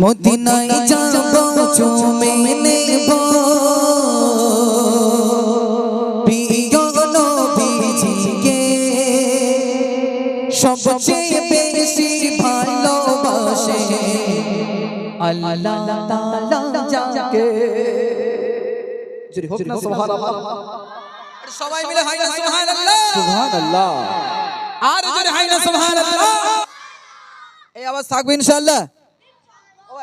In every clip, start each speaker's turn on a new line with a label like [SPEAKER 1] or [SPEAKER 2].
[SPEAKER 1] মদিনায় যাব চুমে নেব। নবীজিকে সবচেয়ে বেশি ভালোবাসে আল্লাহ তাআলা যাকে। জোরে হোক না সুবহানাল্লাহ। সবাই মিলে হয় না সুবহানাল্লাহ।
[SPEAKER 2] সুবহানাল্লাহ।
[SPEAKER 1] আর জোরে হয় না সুবহানাল্লাহ। এই আওয়াজ থাকবে ইনশাআল্লাহ।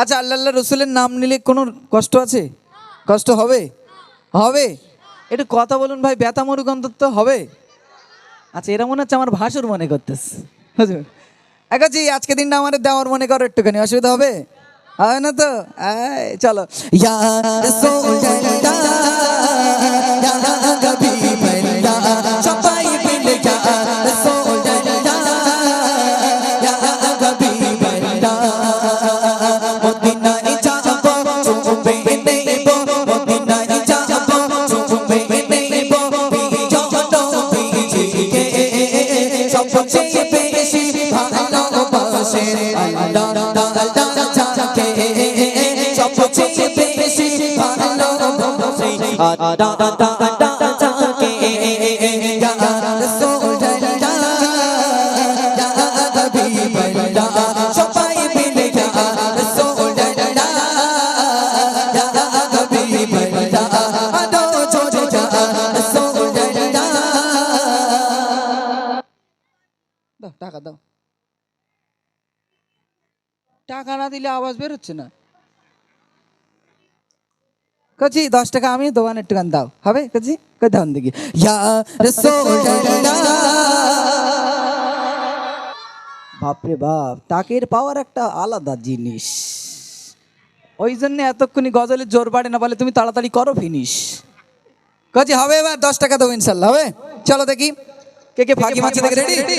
[SPEAKER 1] আচ্ছা আল্লাহ আল্লাহ রসুলের নাম নিলে কোনো কষ্ট আছে? কষ্ট হবে? হবে? একটু কথা বলুন ভাই ব্যথা মরুক অন্তত হবে। আচ্ছা এরা মনে হচ্ছে আমার ভাসুর মনে করতেছে। হুজুর। একাছি আজকে দিনটা আমাদের দেওয়ার মনে করো একটুখানি অসুবিধা হবে? হবে না তো? চলো। ইয়া টাকা না দিলে আওয়াজ বেরোচ্ছে না। কচি, দশ টাকা আমি দোকান একটু গান দাও। হবে? কচি? কই দাও দেখি। বাপরে বাপ টাকের পাওয়ার একটা আলাদা জিনিস। ওই জন্য এতক্ষণি গজলের জোর বাড়ে না বলে তুমি তাড়াতাড়ি করো ফিনিশ কচি, হবে এবার? দশ টাকা দেবো ইনশাল্লাহ, হবে? চলো দেখি। কে কে ফাঁকি মারছে দেখে রেডি রেডি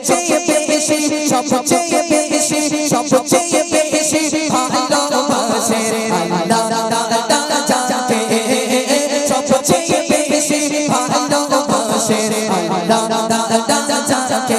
[SPEAKER 1] সবচেয়ে বেশি সবচেয়ে বেশি সবচেয়ে বেশি ভালোবাসে আল্লাহ তাআলা যাকে সবচেয়ে বেশি ভালোবাসে আল্লাহ তাআলা যাকে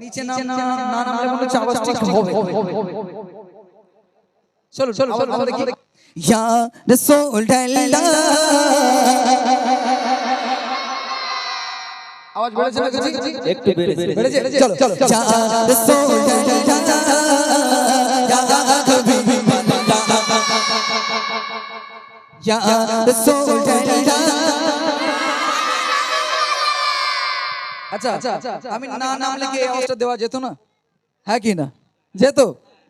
[SPEAKER 2] নিচে নাম না নামলে মনে হচ্ছে আওয়াজ ঠিক হবে। চলো চলো আবার দেখি।
[SPEAKER 1] ইয়া রাসূলুল্লাহ
[SPEAKER 2] আওয়াজ বেড়েছে না কিছু
[SPEAKER 3] একটু বেড়েছে
[SPEAKER 2] বেড়েছে। চলো চলো চলো।
[SPEAKER 1] রাসূলুল্লাহ হাবিবাল্লাহ রাসূলুল্লাহ
[SPEAKER 2] আচ্ছা। আমি না নামলে কি এই আওয়াজটা দেওয়া যেত না? হ্যাঁ কি না? যেত।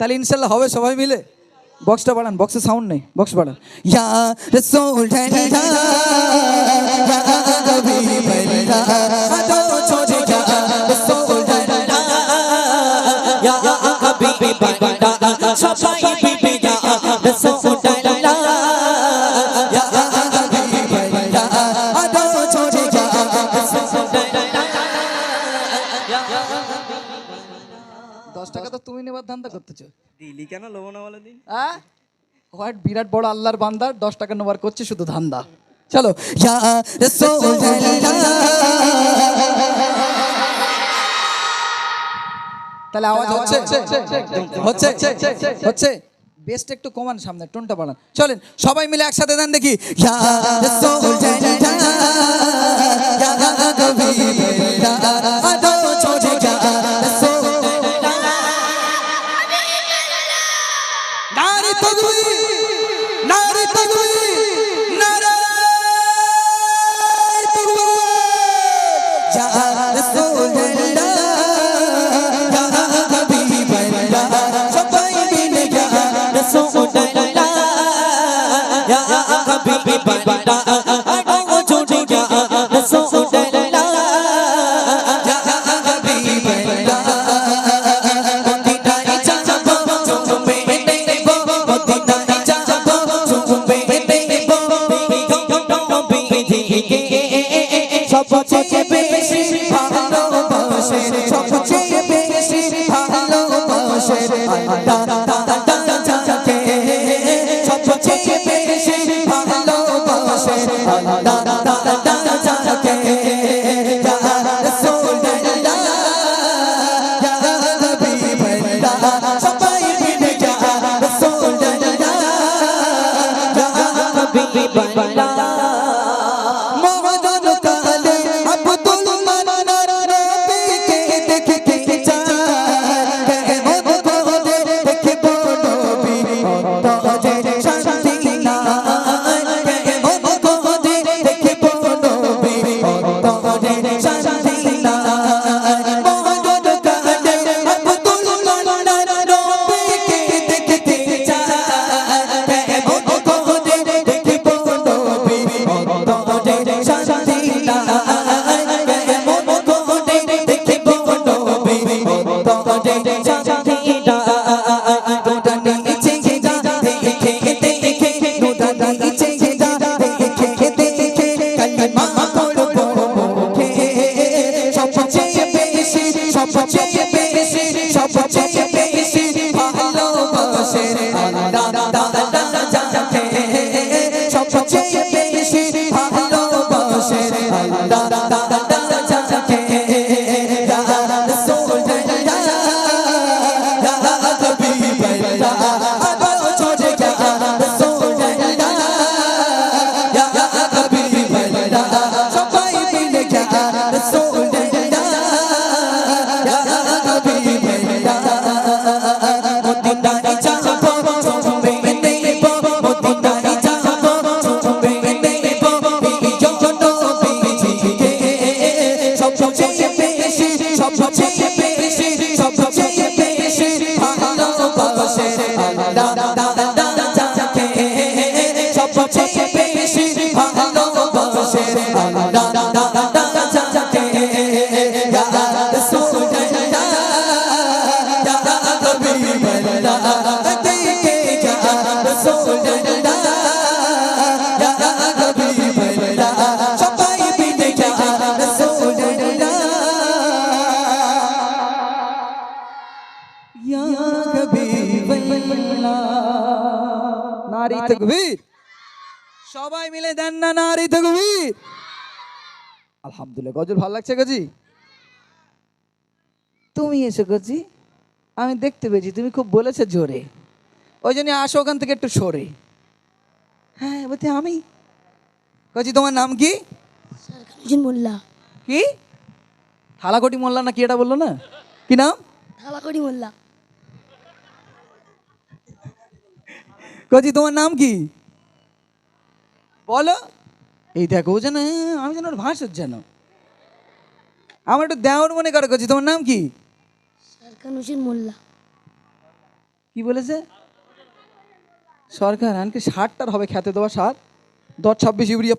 [SPEAKER 2] তাহলে ইনশাল্লাহ হবে সবাই মিলে। বক্সটা বাড়ান বক্সে সাউন্ড নেই বক্স বাড়ান।
[SPEAKER 1] ইয়া ইয়া হাবিবাল্লাহ সবাই
[SPEAKER 2] নেবার ধান্দা করতেছো?
[SPEAKER 3] দিলি কেন? লোবো না বলে দিন
[SPEAKER 2] হ্যাঁ হোয়াট বিরাট বড় আল্লাহর দশ টাকা নেবার করছে শুধু ধান্দা। চলো তাহলে আওয়াজ হচ্ছে? হচ্ছে হচ্ছে বেস্ট একটু কমান সামনে টোনটা বাড়ান। চলেন সবাই মিলে একসাথে দেন দেখি। নারী তকবীর নারী তকবীর নারী তকবীর
[SPEAKER 1] ইয়া রাসূলুল্লাহ ইয়া ভালোবাসে আল্লাহ change.
[SPEAKER 2] নারী তকবীর। সবাই মিলে দেন না নারী তকবীর। আলহামদুলিল্লাহ গজল ভালো লাগছে গজি? তুমি এসে গজি আমি দেখতে পেয়েছি তুমি খুব বলেছে জোরে। ওই জন্য আসো ওখান থেকে একটু সরে। হ্যাঁ বলতে আমি। গজি তোমার নাম কি?
[SPEAKER 4] মোল্লা।
[SPEAKER 2] কি? থালাকটি মোল্লা না কি এটা বলল না? কি নাম?
[SPEAKER 4] থালাকড়ি মোল্লা।
[SPEAKER 2] কজি তোমার নাম কি? বলো। এই দেখো ও যেন আমি যেন ওর ভাষার যেন। আমার একটু দেওয়ার মনে করো কচি তোমার নাম কি?
[SPEAKER 4] সরকার হোসেন মোল্লা।
[SPEAKER 2] কি বলেছে? সরকার আনকে ষাটটার হবে খেতে দেওয়া সার দশ ছাব্বিশ ইউরিয়া